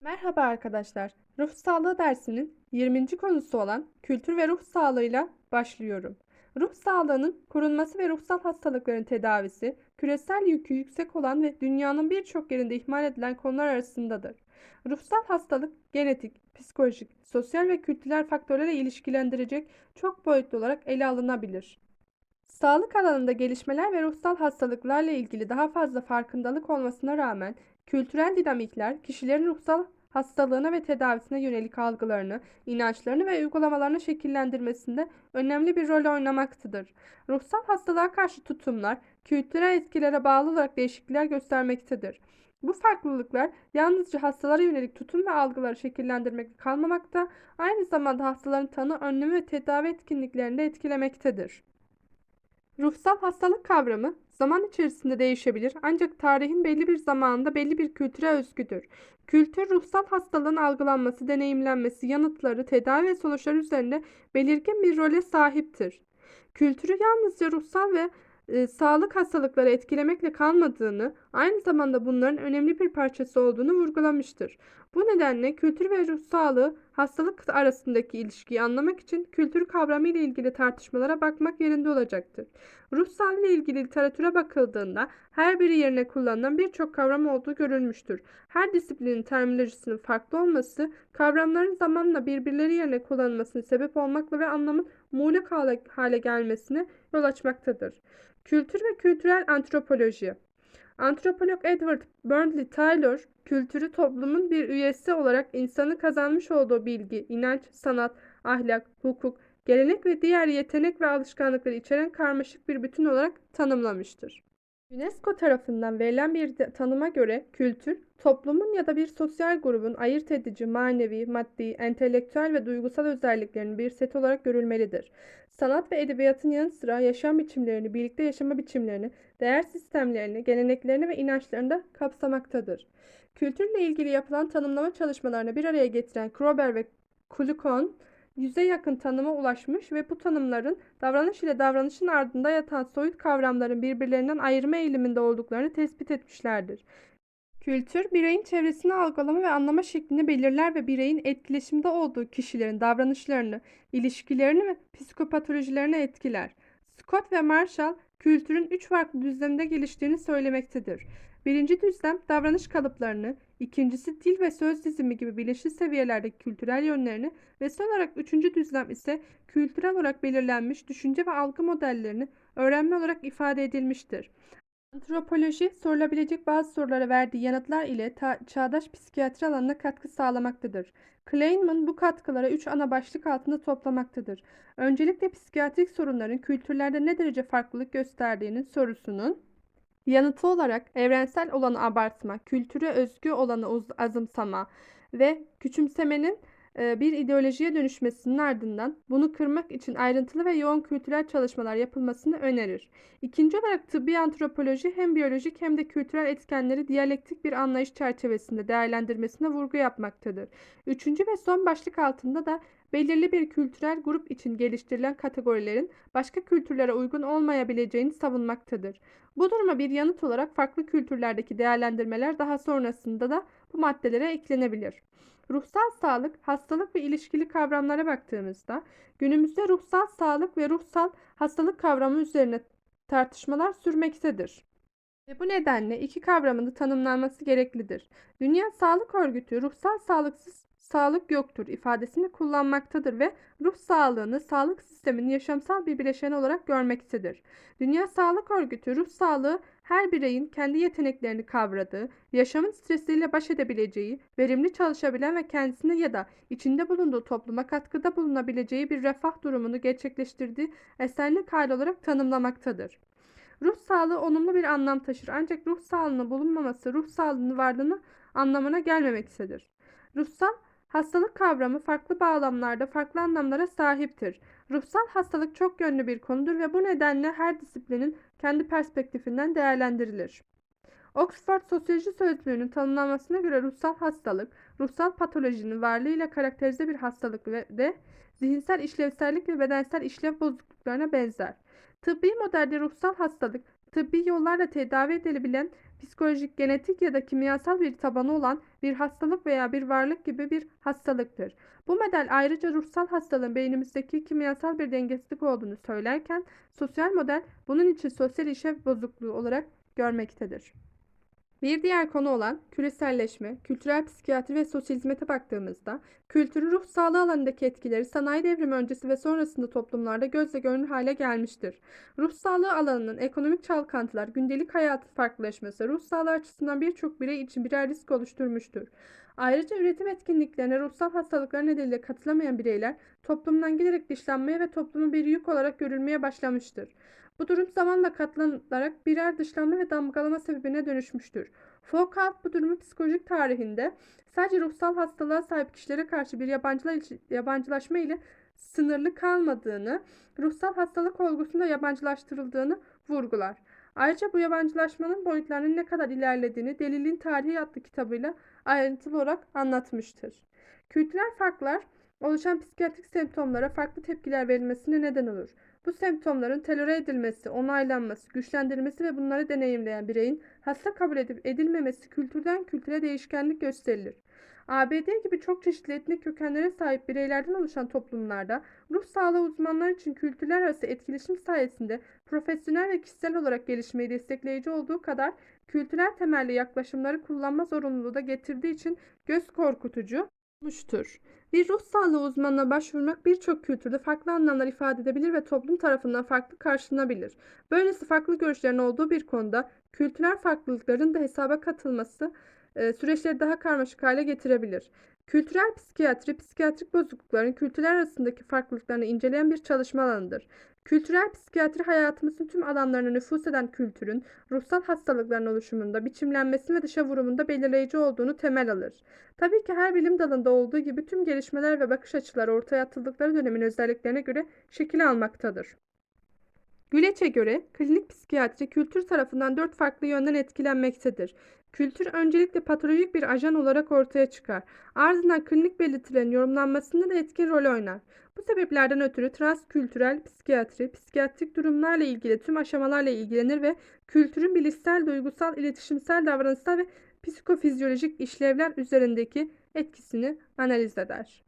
Merhaba arkadaşlar. Ruh sağlığı dersinin 20. konusu olan kültür ve ruh sağlığıyla başlıyorum. Ruh sağlığının korunması ve ruhsal hastalıkların tedavisi, küresel yükü yüksek olan ve dünyanın birçok yerinde ihmal edilen konular arasındadır. Ruhsal hastalık, genetik, psikolojik, sosyal ve kültürel faktörlerle ilişkilendirecek çok boyutlu olarak ele alınabilir. Sağlık alanında gelişmeler ve ruhsal hastalıklarla ilgili daha fazla farkındalık olmasına rağmen kültürel dinamikler kişilerin ruhsal hastalığına ve tedavisine yönelik algılarını, inançlarını ve uygulamalarını şekillendirmesinde önemli bir rol oynamaktadır. Ruhsal hastalığa karşı tutumlar kültürel etkilere bağlı olarak değişiklikler göstermektedir. Bu farklılıklar yalnızca hastalara yönelik tutum ve algıları şekillendirmekle kalmamakta, aynı zamanda hastaların tanı, önlemi ve tedavi etkinliklerini de etkilemektedir. Ruhsal hastalık kavramı zaman içerisinde değişebilir ancak tarihin belli bir zamanında belli bir kültüre özgüdür. Kültür, ruhsal hastalığın algılanması, deneyimlenmesi, yanıtları, tedavi ve sonuçları üzerinde belirgin bir role sahiptir. Kültürü yalnızca ruhsal ve e, sağlık hastalıkları etkilemekle kalmadığını, aynı zamanda bunların önemli bir parçası olduğunu vurgulamıştır. Bu nedenle kültür ve ruh sağlığı hastalık arasındaki ilişkiyi anlamak için kültür kavramı ile ilgili tartışmalara bakmak yerinde olacaktır. Ruh sağlığı ile ilgili literatüre bakıldığında her biri yerine kullanılan birçok kavram olduğu görülmüştür. Her disiplinin terminolojisinin farklı olması, kavramların zamanla birbirleri yerine kullanılmasına sebep olmakla ve anlamın muğlak hale, gelmesine yol açmaktadır. Kültür ve kültürel antropoloji Antropolog Edward Burnley Taylor, kültürü toplumun bir üyesi olarak insanı kazanmış olduğu bilgi, inanç, sanat, ahlak, hukuk, gelenek ve diğer yetenek ve alışkanlıkları içeren karmaşık bir bütün olarak tanımlamıştır. UNESCO tarafından verilen bir tanıma göre kültür, toplumun ya da bir sosyal grubun ayırt edici manevi, maddi, entelektüel ve duygusal özelliklerinin bir seti olarak görülmelidir. Sanat ve edebiyatın yanı sıra yaşam biçimlerini, birlikte yaşama biçimlerini, değer sistemlerini, geleneklerini ve inançlarını da kapsamaktadır. Kültürle ilgili yapılan tanımlama çalışmalarını bir araya getiren Krober ve Kulikon, yüze yakın tanıma ulaşmış ve bu tanımların davranış ile davranışın ardında yatan soyut kavramların birbirlerinden ayırma eğiliminde olduklarını tespit etmişlerdir. Kültür, bireyin çevresini algılama ve anlama şeklini belirler ve bireyin etkileşimde olduğu kişilerin davranışlarını, ilişkilerini ve psikopatolojilerini etkiler. Scott ve Marshall, kültürün üç farklı düzlemde geliştiğini söylemektedir. Birinci düzlem davranış kalıplarını, ikincisi dil ve söz dizimi gibi bilinçli seviyelerdeki kültürel yönlerini ve son olarak üçüncü düzlem ise kültürel olarak belirlenmiş düşünce ve algı modellerini öğrenme olarak ifade edilmiştir. Antropoloji, sorulabilecek bazı sorulara verdiği yanıtlar ile çağdaş psikiyatri alanına katkı sağlamaktadır. Kleinman bu katkılara üç ana başlık altında toplamaktadır. Öncelikle psikiyatrik sorunların kültürlerde ne derece farklılık gösterdiğinin sorusunun yanıtı olarak evrensel olanı abartma, kültüre özgü olanı azımsama ve küçümsemenin bir ideolojiye dönüşmesinin ardından bunu kırmak için ayrıntılı ve yoğun kültürel çalışmalar yapılmasını önerir. İkinci olarak tıbbi antropoloji hem biyolojik hem de kültürel etkenleri diyalektik bir anlayış çerçevesinde değerlendirmesine vurgu yapmaktadır. Üçüncü ve son başlık altında da belirli bir kültürel grup için geliştirilen kategorilerin başka kültürlere uygun olmayabileceğini savunmaktadır. Bu duruma bir yanıt olarak farklı kültürlerdeki değerlendirmeler daha sonrasında da bu maddelere eklenebilir. Ruhsal sağlık, hastalık ve ilişkili kavramlara baktığımızda günümüzde ruhsal sağlık ve ruhsal hastalık kavramı üzerine tartışmalar sürmektedir. Ve bu nedenle iki kavramın da tanımlanması gereklidir. Dünya Sağlık Örgütü ruhsal sağlıksız sağlık yoktur ifadesini kullanmaktadır ve ruh sağlığını sağlık sisteminin yaşamsal bir bileşeni olarak görmektedir. Dünya Sağlık Örgütü ruh sağlığı her bireyin kendi yeteneklerini kavradığı, yaşamın stresiyle baş edebileceği, verimli çalışabilen ve kendisine ya da içinde bulunduğu topluma katkıda bulunabileceği bir refah durumunu gerçekleştirdiği esenlik hali olarak tanımlamaktadır. Ruh sağlığı olumlu bir anlam taşır ancak ruh sağlığının bulunmaması ruh sağlığının varlığını anlamına gelmemektedir. Ruhsal Hastalık kavramı farklı bağlamlarda farklı anlamlara sahiptir. Ruhsal hastalık çok yönlü bir konudur ve bu nedenle her disiplinin kendi perspektifinden değerlendirilir. Oxford Sosyoloji Sözlüğü'nün tanımlanmasına göre ruhsal hastalık, ruhsal patolojinin varlığıyla karakterize bir hastalık ve de zihinsel işlevsellik ve bedensel işlev bozukluklarına benzer. Tıbbi modelde ruhsal hastalık, tıbbi yollarla tedavi edilebilen psikolojik, genetik ya da kimyasal bir tabanı olan bir hastalık veya bir varlık gibi bir hastalıktır. Bu model ayrıca ruhsal hastalığın beynimizdeki kimyasal bir dengesizlik olduğunu söylerken sosyal model bunun için sosyal işlev bozukluğu olarak görmektedir. Bir diğer konu olan küreselleşme, kültürel psikiyatri ve sosyal hizmete baktığımızda kültürün ruh sağlığı alanındaki etkileri sanayi devrimi öncesi ve sonrasında toplumlarda gözle görünür hale gelmiştir. Ruh sağlığı alanının ekonomik çalkantılar, gündelik hayatın farklılaşması ruh sağlığı açısından birçok birey için birer risk oluşturmuştur. Ayrıca üretim etkinliklerine ruhsal hastalıklar nedeniyle katılamayan bireyler toplumdan giderek dışlanmaya ve topluma bir yük olarak görülmeye başlamıştır. Bu durum zamanla katlanarak birer dışlanma ve damgalama sebebine dönüşmüştür. Foucault bu durumu psikolojik tarihinde sadece ruhsal hastalığa sahip kişilere karşı bir yabancılaşma ile sınırlı kalmadığını, ruhsal hastalık olgusunda yabancılaştırıldığını vurgular. Ayrıca bu yabancılaşmanın boyutlarının ne kadar ilerlediğini Delilin Tarihi adlı kitabıyla ayrıntılı olarak anlatmıştır. Kültürel farklar oluşan psikiyatrik semptomlara farklı tepkiler verilmesine neden olur. Bu semptomların tolere edilmesi, onaylanması, güçlendirilmesi ve bunları deneyimleyen bireyin hasta kabul edip edilmemesi kültürden kültüre değişkenlik gösterilir. ABD gibi çok çeşitli etnik kökenlere sahip bireylerden oluşan toplumlarda ruh sağlığı uzmanları için kültürler arası etkileşim sayesinde profesyonel ve kişisel olarak gelişmeyi destekleyici olduğu kadar kültürel temelli yaklaşımları kullanma zorunluluğu da getirdiği için göz korkutucu olmuştur. Bir ruh sağlığı uzmanına başvurmak birçok kültürde farklı anlamlar ifade edebilir ve toplum tarafından farklı karşılanabilir. Böylesi farklı görüşlerin olduğu bir konuda kültürel farklılıkların da hesaba katılması süreçleri daha karmaşık hale getirebilir. Kültürel psikiyatri, psikiyatrik bozuklukların kültürler arasındaki farklılıklarını inceleyen bir çalışma alanıdır. Kültürel psikiyatri hayatımızın tüm alanlarına nüfus eden kültürün ruhsal hastalıkların oluşumunda, biçimlenmesi ve dışa vurumunda belirleyici olduğunu temel alır. Tabii ki her bilim dalında olduğu gibi tüm gelişmeler ve bakış açıları ortaya atıldıkları dönemin özelliklerine göre şekil almaktadır. Güleç'e göre klinik psikiyatri kültür tarafından dört farklı yönden etkilenmektedir. Kültür öncelikle patolojik bir ajan olarak ortaya çıkar. Ardından klinik belirtilerin yorumlanmasında da etkin rol oynar. Bu sebeplerden ötürü transkültürel psikiyatri, psikiyatrik durumlarla ilgili tüm aşamalarla ilgilenir ve kültürün bilişsel, duygusal, iletişimsel, davranışsal ve psikofizyolojik işlevler üzerindeki etkisini analiz eder.